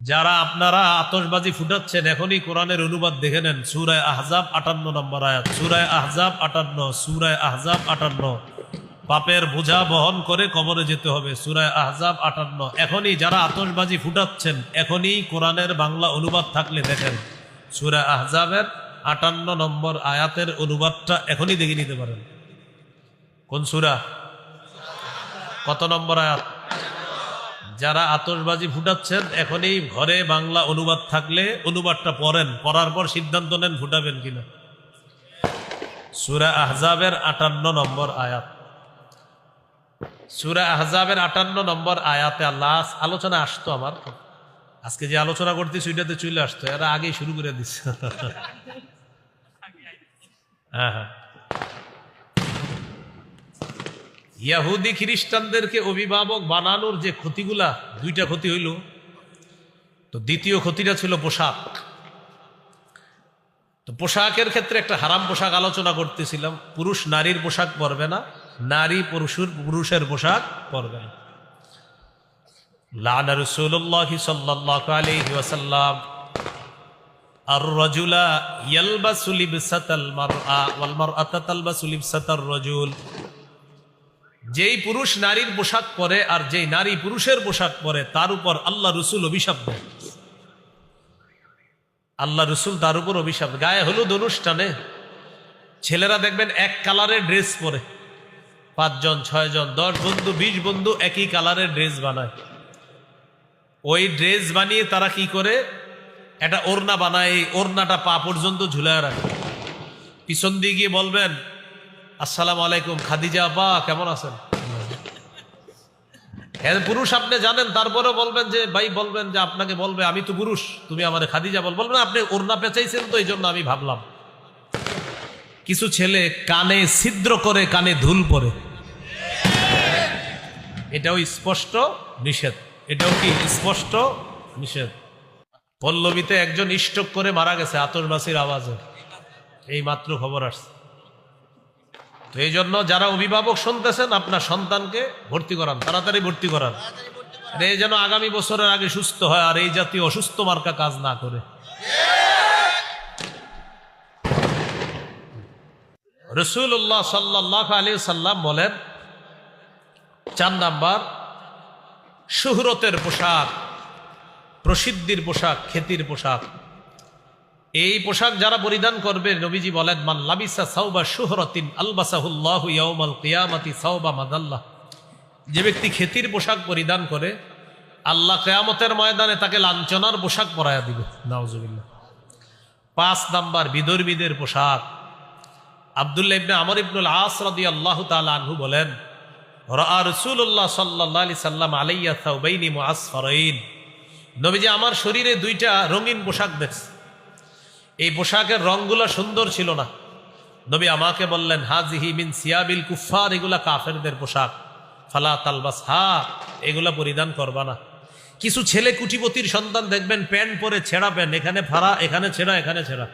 যারা আপনারা আতসবাজি ফুটাচ্ছেন, এখনই কোরআনের অনুবাদ দেখে নেন। সুরায় আহজাব আটান্ন নম্বর আয়াত। সুরায় আহজাব আটান্ন, সুরায় আহজাব আটান্ন। পাপের বোঝা বহন করে কবরে যেতে হবে। সুরায় আহজাব আটান্ন। এখনই যারা আতসবাজি ফুটাচ্ছেন, এখনই কোরআনের বাংলা অনুবাদ থাকলে দেখেন, সুরায় আহজাবের আটান্ন নম্বর আয়াতের অনুবাদটা এখনই দেখে নিতে পারেন। কোন সুরা? কত নম্বর আয়াত? যারা আতসবাজি ফুটাচ্ছেন এখনই ঘরে বাংলা অনুবাদ থাকলে অনুবাদটা পড়েন, পড়ার পর সিদ্ধান্ত নেন ফুটাবেন কিনা। সুরা আহজাবের আটান্ন নম্বর আয়াত। সুরা আহজাবের আটান্ন নম্বর আয়াতে আল্লাহ আলোচনা আসতো আমার। আজকে যে আলোচনা করতেছি, ওইটাতে চলে আসতো, এরা আগেই শুরু করে দিচ্ছে। হ্যাঁ হ্যাঁ। ইয়াহুদি খ্রিস্টানদেরকে অভিভাবক বানানোর যে ক্ষতিগুলা, দুইটা ক্ষতি হইল। তো দ্বিতীয় ক্ষতিটা ছিল পোশাক। তো পোশাকের ক্ষেত্রে একটা হারাম পোশাক আলোচনা করতেছিলাম। পুরুষ নারীর পোশাক পরবে না, নারী পুরুষের পুরুষের পোশাক পরবে না। লান রসুল্লাহ সাল্লাহ ওয়াসাল্লাম আর রজুলা ইয়ালবাসু লিবসাতাল মারআ ওয়াল মারআতা তালবাসু লিবসাতার রজুল। যেই পুরুষ নারীর পোশাক পরে আর যেই নারী পুরুষের পোশাক পরে, তার উপর আল্লাহ রসুল অভিশাপ দেয় আল্লাহ রসুল তার উপর অভিশাপ। গায়ে হলুদ অনুষ্ঠানে ছেলেরা দেখবেন এক কালারের ড্রেস পরে। পাঁচজন, ছয়জন, দশ বন্ধু, বিশ বন্ধু একই কালারের ড্রেস বানায়। ওই ড্রেস বানিয়ে তারা কি করে? একটা ওড়না বানায়, এই ওড়নাটা পা পর্যন্ত ঝুলায় রাখে। পিছন দিয়ে গিয়ে বলবেন আসসালামু আলাইকুম, খাদিজা বা, কেমন আছেন? হ্যাঁ পুরুষ আপনি জানেন তারপরে বলবেন যে, ভাই বলবেন যে, আপনাকে বলবে, আমি তো পুরুষ, তুমি আমার খাদিজা বল, বলবেন, আপনি ওড়না পেঁচাইছেন তো এই জন্য আমি ভাবলাম। কিছু ছেলে কানে ছিদ্র করে, কানে ধুল পরে। এটাও স্পষ্ট নিষেধ। এটাও কি স্পষ্ট নিষেধ? পল্লবীতে একজন স্ট্রোক করে মারা গেছে আতসবাসীর আওয়াজে। এই মাত্র খবর আসছে। তো এই জন্য যারা অভিভাবক শুনতেছেন, আপনার সন্তানকে ভর্তি করান, তাড়াতাড়ি ভর্তি করান। এই যেন আগামী বছরের আগে সুস্থ হয় আর এই জাতীয় অসুস্থ মার্কা কাজ না করে। রসুল্লাহ সাল্লাহ আলী সাল্লাম বলেন, চার নাম্বার, সুহরতের পোশাক, প্রসিদ্ধির পোশাক খ্যাতির পোশাক। এই পোশাক যারা পরিধান করবে, নবীজি বলেন, মান লাবিসা সাউবা শুহরতিন আলবাসাহুল্লাহ ইয়াউমাল কিয়ামাতি সাউবা মাদাল্লাহ যে ব্যক্তি খ্যাতির পোশাক পরিধান করে, আল্লাহ কেয়ামতের ময়দানে তাকে লাঞ্ছনার পোশাক পরাইয়া দিবে। নাওজুবিল্লাহ পাঁচ নাম্বার বিদর্মীদের পোশাক। আবদুল্লাহ ইবনে আমর ইবনুল আস রাদি আল্লাহ আনহু বলেন রা রাসূলুল্লাহ সাল্লাল্লাহু আলাইহি সাল্লাম আলাইয়া থাউবাইনি মুআসফারাইন। নবীজি, আমার শরীরে দুইটা রঙিন পোশাক দেখছে। এই পোশাকের রংগুলো সুন্দর ছিল না। নবী আমাকে বললেন হাজিহি মিন সিয়াবিল কুফার এগুলা কাফেরদের পোশাক। ফালা তালবাস হা এগুলা পরিধান করবা না। কিছু ছেলে কুটিপতির সন্তান দেখবেন, প্যান্ট পরে ছেঁড়া প্যান্ট, এখানে ফাড়া, এখানে ছেঁড়া এখানে ছেঁড়া।